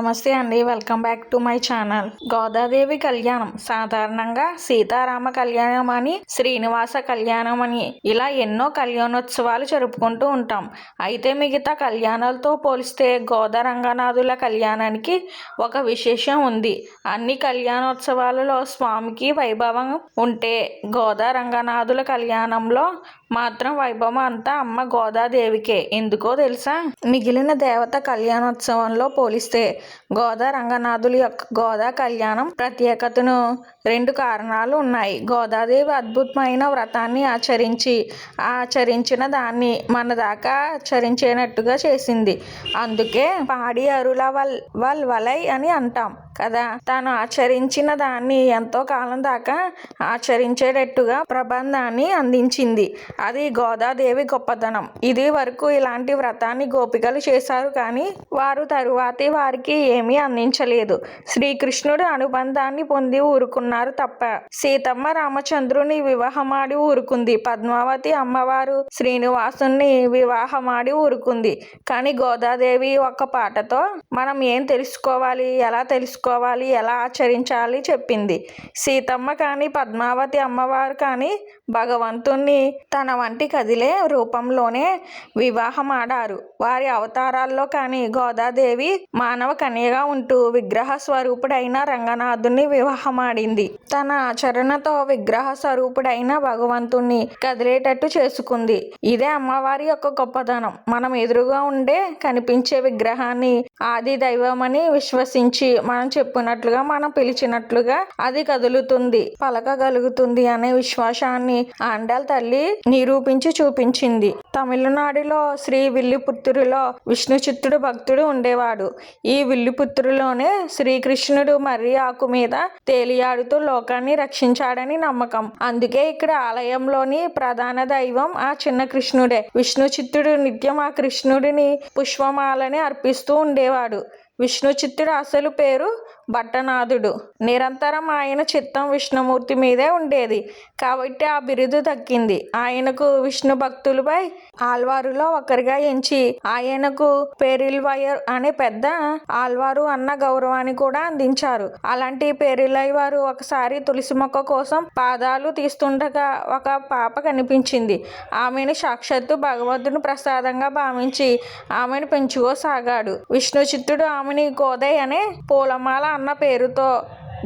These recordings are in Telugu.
నమస్తే అండి. Welcome back to my channel. Godadevi కళ్యాణం. సాధారణంగా సీతారామ కళ్యాణం అని శ్రీనివాస కళ్యాణం అని ఇలా ఎన్నో కళ్యాణోత్సవాలు జరుపుకుంటూ ఉంటాం. అయితే మిగతా కళ్యాణాలతో పోలిస్తే గోదా రంగనాథుల కళ్యాణానికి ఒక విశేషం ఉంది. అన్ని కళ్యాణోత్సవాలలో స్వామికి వైభవం ఉంటే గోదా రంగనాథుల కళ్యాణంలో మాత్రం వైభవం అంతా అమ్మ గోదాదేవికే. ఎందుకో తెలుసా? మిగిలిన దేవత కళ్యాణోత్సవంలో పోలిస్తే గోదా రంగనాథుల యొక్క గోదా కళ్యాణం ప్రత్యేకతను రెండు కారణాలు ఉన్నాయి. గోదాదేవి అద్భుతమైన వ్రతాన్ని ఆచరించి ఆచరించిన దాన్ని మన దాకా ఆచరించేనట్టుగా చేసింది. అందుకే పాడి అరుల వల్ వల్ వలై అని అంటాం. కదా. తాను ఆచరించిన దాన్ని ఎంతో కాలం దాకా ఆచరించేటట్టుగా ప్రబంధాన్ని అందించింది. అది గోదాదేవి గొప్పతనం. ఇది వరకు ఇలాంటి వ్రతాన్ని గోపికలు చేశారు కానీ వారు తరువాతి వారికి ఏమీ అందించలేదు. శ్రీకృష్ణుడు అనుబంధాన్ని పొంది ఊరుకున్నారు తప్ప. సీతమ్మ రామచంద్రుని వివాహమాడి ఊరుకుంది. పద్మావతి అమ్మవారు శ్రీనివాసుని వివాహమాడి ఊరుకుంది. కానీ గోదాదేవి ఒక పాటతో మనం ఏం తెలుసుకోవాలి? ఎలా తెలుసుకోవాలి? ఎలా ఆచరించాలి చెప్పింది. సీతమ్మ కానీ పద్మావతి అమ్మవారు కానీ భగవంతుణ్ణి తన వంటి కదిలే రూపంలోనే వివాహం ఆడారు. వారి అవతారాల్లో కానీ గోదాదేవి మానవ కన్యగా ఉంటూ విగ్రహ స్వరూపుడైన రంగనాథుని వివాహమాడింది తన ఆచరణతో విగ్రహ స్వరూపుడైన భగవంతుణ్ణి కదిలేటట్టు చేసుకుంది. ఇదే అమ్మవారి యొక్క గొప్పతనం. మనం ఎదురుగా ఉండే కనిపించే విగ్రహాన్ని ఆది దైవమని విశ్వసించి మనం చెప్పినట్లుగా మనం పిలిచినట్లుగా అది కదులుతుంది పలకగలుగుతుంది అనే విశ్వాసాన్ని ఆండాల్ తల్లి నిరూపించి చూపించింది. తమిళనాడులో శ్రీ విల్లిపుత్తూరులో విష్ణు చిత్తుడు భక్తుడు ఉండేవాడు. ఈ విల్లిపుత్తూరులోనే శ్రీకృష్ణుడు మర్రి ఆకు మీద తేలియాడుతూ లోకాన్ని రక్షించాడని నమ్మకం. అందుకే ఇక్కడ ఆలయంలోని ప్రధాన దైవం ఆ చిన్న కృష్ణుడే. విష్ణు చిత్తుడు నిత్యం ఆ కృష్ణుడిని పుష్పమాలని అర్పిస్తూ ఉండేవాడు. విష్ణు చిత్తుడు అసలు పేరు భట్టనాథుడు. నిరంతరం ఆయన చిత్తం విష్ణుమూర్తి మీదే ఉండేది. కాబట్టి ఆ బిరుదు దక్కింది. ఆయనకు విష్ణు భక్తులపై ఆల్వారులో ఒకరిగా ఎంచి ఆయనకు పేరిల్వయర్ అనే పెద్ద ఆల్వారు అన్న గౌరవాన్ని కూడా అందించారు. అలాంటి పేరిలై వారు ఒకసారి తులసి మొక్క కోసం పాదాలు తీస్తుండగా ఒక పాప కనిపించింది. ఆమెను సాక్షాత్తు భగవంతుని ప్రసాదంగా భావించి ఆమెను పెంచుకోసాగాడు. విష్ణు చిత్తుడు ఆమెని గోదయ్ అనే పూలమాల అన్న పేరుతో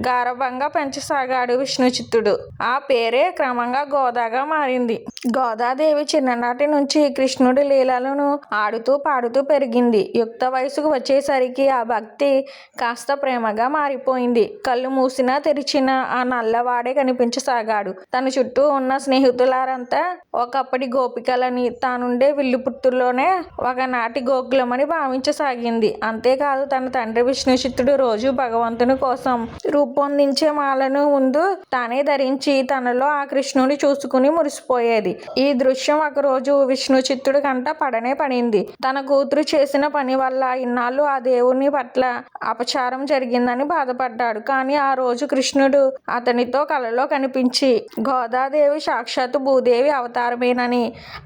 గారభంగా పెంచసాగాడు విష్ణుచిత్తుడు. ఆ పేరే క్రమంగా గోదాగా మారింది. గోదాదేవి చిన్ననాటి నుంచి కృష్ణుడి లీలలను ఆడుతూ పాడుతూ పెరిగింది. యుక్త వయసుకు వచ్చేసరికి ఆ భక్తి కాస్త ప్రేమగా మారిపోయింది. కళ్ళు మూసినా తెరిచినా ఆ నల్లవాడే కనిపించసాగాడు. తన చుట్టూ ఉన్న స్నేహితులారంతా ఒకప్పటి గోపికలని తానుండే విల్లుపుత్తుల్లోనే ఒకనాటి గోకులమని భావించసాగింది. అంతేకాదు తన తండ్రి విష్ణుచిత్తుడు రోజు భగవంతుని కోసం రూపొందించే మాలను ముందు తానే ధరించి తనలో ఆ కృష్ణుని చూసుకుని మురిసిపోయేది. ఈ దృశ్యం ఒకరోజు విష్ణు చిత్తుడి కంట పడనే పడింది. తన కూతురు చేసిన పని వల్ల ఇన్నాళ్ళు ఆ దేవుని పట్ల అపచారం జరిగిందని బాధపడ్డాడు. కానీ ఆ రోజు కృష్ణుడు అతనితో కలలో కనిపించి గోదాదేవి సాక్షాత్తు భూదేవి అవతారమేనని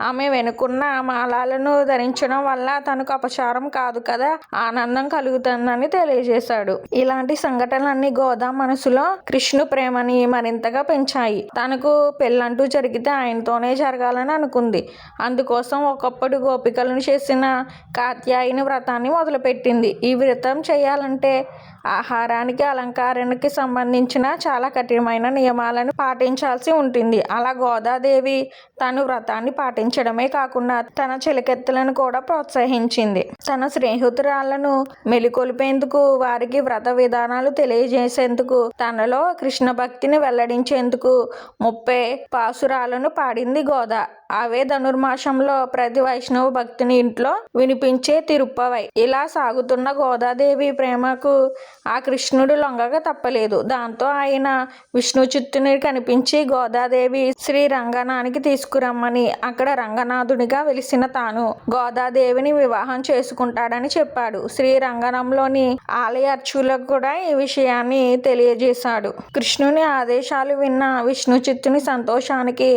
ఆమె వెనుకున్న మాలాలను ధరించడం వల్ల తనకు అపచారం కాదు కదా ఆనందం కలుగుతుందని తెలియజేశాడు. ఇలాంటి సంఘటనలన్నీ గోదా మనసులో కృష్ణు ప్రేమని మరింతగా పెంచాయి. తనకు పెళ్ళంటూ జరిగితే ఆయనతోనే జరగాలని అనుకుంది. అందుకోసం ఒకప్పుడు గోపికలను చేసిన కాత్యాయని వ్రతాన్ని మొదలుపెట్టింది. ఈ వ్రతం చేయాలంటే ఆహారానికి అలంకారానికి సంబంధించిన చాలా కఠినమైన నియమాలను పాటించాల్సి ఉంటుంది. అలా గోదాదేవి తను వ్రతాన్ని పాటించడమే కాకుండా తన చిలకెత్తులను కూడా ప్రోత్సహించింది. తన స్నేహితురాళ్ళను మెలికొల్పేందుకు వారికి వ్రత విధానాలు తెలియజేసేందుకు తనలో కృష్ణ భక్తిని వెల్లడించేందుకు ముప్పై పాసురాలను పాడింది గోదా. అవే ధనుర్మాసంలో ప్రతి వైష్ణవ భక్తిని ఇంట్లో వినిపించే తిరుప్పవై. ఇలా సాగుతున్న గోదాదేవి ప్రేమకు ఆ కృష్ణుడు లొంగక తప్పలేదు. దాంతో ఆయన విష్ణు చిత్తుని కనిపించి గోదాదేవి శ్రీ రంగనానికి తీసుకురమ్మని అక్కడ రంగనాథునిగా వెలిసిన తాను గోదాదేవిని వివాహం చేసుకుంటాడని చెప్పాడు. శ్రీ రంగనంలోని ఆలయ అర్చులకు కూడా ఈ విషయాన్ని తెలియజేశాడు. కృష్ణుని ఆదేశాలు విన్న విష్ణు చిత్తుని సంతోషానికి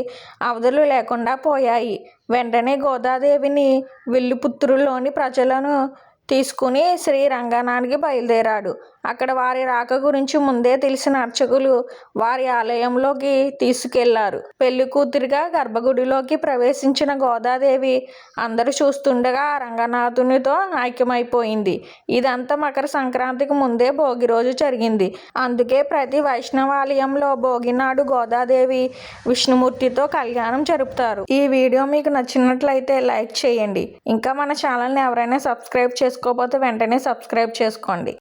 అవధులు లేకుండా పోయాయి. వెంటనే గోదాదేవిని విల్లుపుత్రులోని ప్రజలను తీసుకుని శ్రీ రంగనానికి బయలుదేరాడు. అక్కడ వారి రాక గురించి ముందే తెలిసిన అర్చకులు వారి ఆలయంలోకి తీసుకెళ్ళారు. పెళ్ళి కూతురిగా గర్భగుడిలోకి ప్రవేశించిన గోదాదేవి అందరూ చూస్తుండగా ఆ రంగనాథునితో ఐక్యమైపోయింది. ఇదంతా మకర సంక్రాంతికి ముందే భోగి రోజు జరిగింది. అందుకే ప్రతి వైష్ణవాలయంలో భోగినాడు గోదాదేవి విష్ణుమూర్తితో కళ్యాణం జరుపుతారు. ఈ వీడియో మీకు నచ్చినట్లయితే లైక్ చేయండి. ఇంకా మన ఛానల్ని ఎవరైనా సబ్స్క్రైబ్ చేసుకోకపోతే వెంటనే సబ్స్క్రైబ్ చేసుకోండి.